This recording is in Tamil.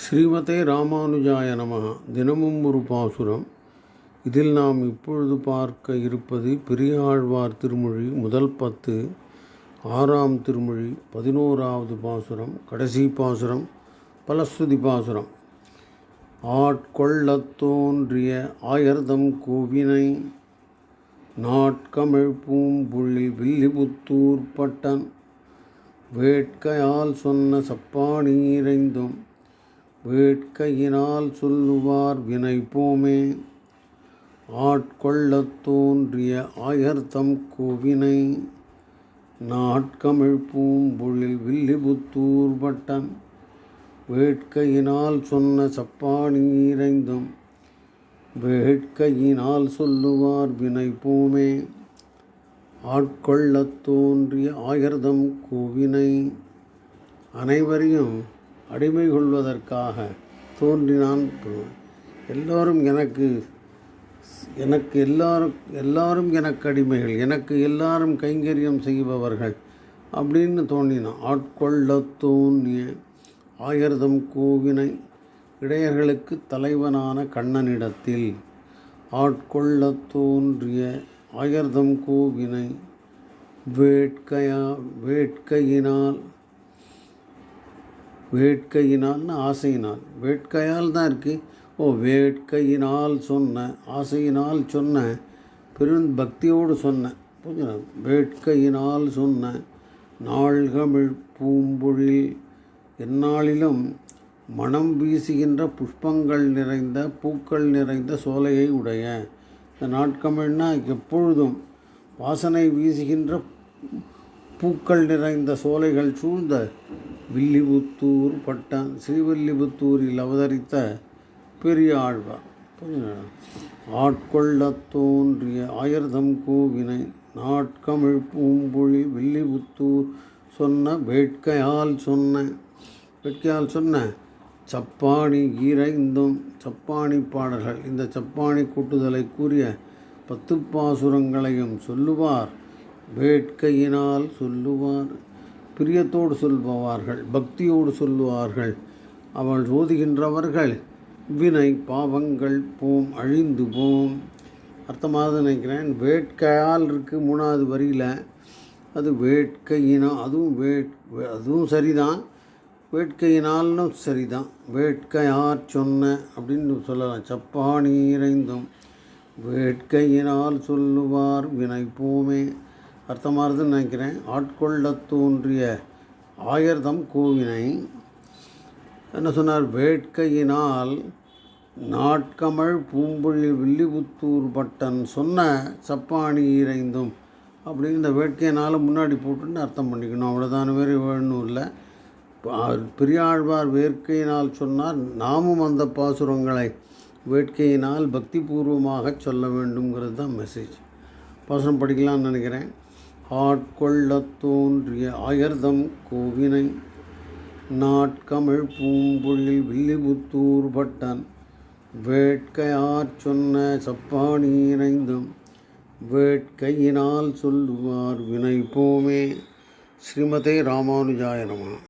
ஸ்ரீமதே ராமானுஜாய நம தினமும் ஒரு பாசுரம். இதில் நாம் இப்பொழுது பார்க்க இருப்பது பெரியாழ்வார் திருமொழி முதல் பத்து ஆறாம் திருமொழி பதினோராவது பாசுரம் கடைசி பாசுரம் பலஸ்துதி பாசுரம். ஆட்கொள்ளத் தோன்றிய ஆயர்தம் கோவினை நாட்கமிழ் பூம்புள்ளில் வில்லிபுத்தூர் பட்டன் வேட்கையால் சொன்ன சப்பானீரைந்தும் வேட்கையினால் சொல்லுவார் வினை போமே ஆட்கொள்ளத் தோன்றிய ஆயர்தம் கோவினை. நாட்கமிழ் பொழில் வில்லிபுத்தூர் பட்டன் வேட்கையினால் சொன்ன சப்பானீரைந்தும் வேட்கையினால் சொல்லுவார் வினை போமே ஆட்கொள்ளத் தோன்றிய ஆயர்தம் கோவினை. அனைவரையும் அடிமை கொள்வதற்காக தோன்றினான் எல்லோரும் எனக்கு எனக்கு எல்லாரும் எல்லாரும் எனக்கு அடிமைகள் எனக்கு எல்லாரும் கைங்கரியம் செய்பவர்கள் அப்படின்னு தோன்றினான். ஆட்கொள்ள தோன்றிய ஆயிரதம் கோவினை இடையர்களுக்கு தலைவனான கண்ணனிடத்தில் ஆட்கொள்ள தோன்றிய ஆயர்தம் கோவினை வேட்கையா வேட்கையினால் வேட்கையினால்னு ஆசையினால். வேட்கையால் தான் இருக்குது ஓ வேட்கையினால் சொன்ன ஆசையினால் சொன்ன பெரும் பக்தியோடு சொன்ன புரியுதா வேட்கையினால் சொன்ன நாள்கமிழ் பூம்பொழில் எந்நாளிலும் மனம் வீசுகின்ற புஷ்பங்கள் நிறைந்த பூக்கள் நிறைந்த சோலையை உடைய. இந்த நாட்கமிழ்னா எப்பொழுதும் வாசனை வீசுகின்ற பூக்கள் நிறைந்த சோலைகள் சூழ்ந்த வில்லிபுத்தூர் பட்டம் ஸ்ரீவில்லிபுத்தூரில் அவதரித்த பெரிய ஆழ்வார். ஆட்கொள்ளத் தோன்றிய ஆயர்தம் கோவினை நாட்கமிழ் பூம்பொழி வில்லிபுத்தூர் சொன்ன வேட்கையால் சொன்ன வேட்கையால் சொன்ன சப்பாணி இறைந்தும் சப்பாணி பாடல்கள். இந்த சப்பாணி கூட்டுதலை கூறிய பத்து பாசுரங்களையும் சொல்லுவார். வேட்கையினால் சொல்லுவார். பிரியத்தோடு சொல்பவார்கள் பக்தியோடு சொல்லுவார்கள். அவள் ஓதுகின்றவர்கள் வினை பாவங்கள் போம் அழிந்து போம். அர்த்தமாக நினைக்கிறேன். வேட்கையால் இருக்குது மூணாவது வரியில். அது வேட்கையினால் அதுவும் வேட் அதுவும் சரிதான். வேட்கையினாலும் சரிதான். வேட்கையார் சொன்ன அப்படின்னு சொல்லலாம். சப்பாணி இறைந்தும். வேட்கையினால் சொல்லுவார் வினை போமே. அர்த்தமாகுதுன்னு நினைக்கிறேன். ஆட்கொள்ள தோன்றிய ஆயர்தம் கோவினை என்ன சொன்னார்? வேட்கையினால் நாட்கமழ் பூம்பொழில் வில்லிபுத்தூர் பட்டன் சொன்ன சப்பாணி இறைந்தும் அப்படின்னு இந்த வேட்கையினால் முன்னாடி போட்டுன்னு அர்த்தம் பண்ணிக்கணும். அவ்வளோதான வேறு வேணும் இல்லை. பெரியாழ்வார் வேட்கையினால் சொன்னார் நாமும் அந்த பாசுரங்களை வேட்கையினால் பக்திபூர்வமாக சொல்ல வேண்டுங்கிறது தான் மெசேஜ் பாசுரம் படிக்கலாம்னு நினைக்கிறேன். ஆட்கொள்ளத் தோன்றிய அயர்தம் கோவினை நாட்கமிழ் பூம்பொழில் வில்லிபுத்தூர் பட்டன் வேட்கையார் சொன்ன சப்பாணி இணைந்தும் வேட்கையினால் சொல்லுவார் வினை போமே ஸ்ரீமதே ராமானுஜாய நம.